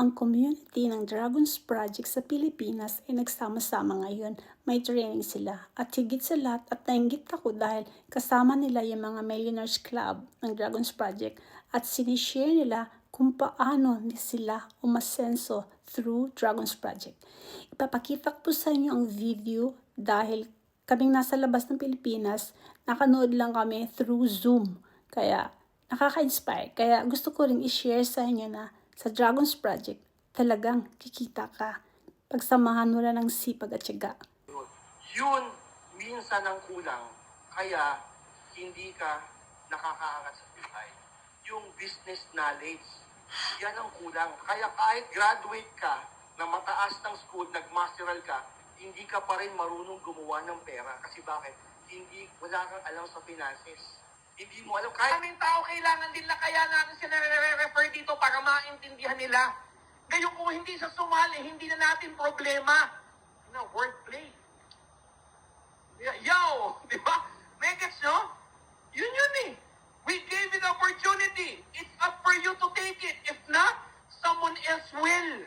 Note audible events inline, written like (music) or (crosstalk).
Ang community ng Dragons Project sa Pilipinas ay nagsama-sama ngayon. May training sila. At higit sa lahat at nainggit ako dahil kasama nila yung mga Millionaires Club ng Dragons Project at sinishare nila kung paano ni sila umasenso through Dragons Project. Ipapakita ko sa inyo ang video dahil kaming nasa labas ng Pilipinas, nakanood lang kami through Zoom. Kaya nakaka-inspire. Kaya gusto ko rin i-share sa inyo na sa Dragons Project, talagang kikita ka. Pagsamahan mo lang ng sipag at tiyaga. Yun. Minsan ang kulang. Kaya hindi ka nakakaangat sa buhay. Yung business knowledge, yan ang kulang. Kaya kahit graduate ka na mataas ng school, nagmasteral ka, hindi ka pa rin marunong gumawa ng pera. Kasi bakit? Hindi, wala kang alam sa finances. Hindi mo alam. Kaya Maraming tao kailangan din na kaya natin sila refer para maintindihan nila. Ngayon kung hindi sa sumali, hindi na natin problema. No, wordplay. Yo! (laughs) Di ba? Megets, no? Yun yun eh. We gave you the opportunity. It's up for you to take it. If not, someone else will.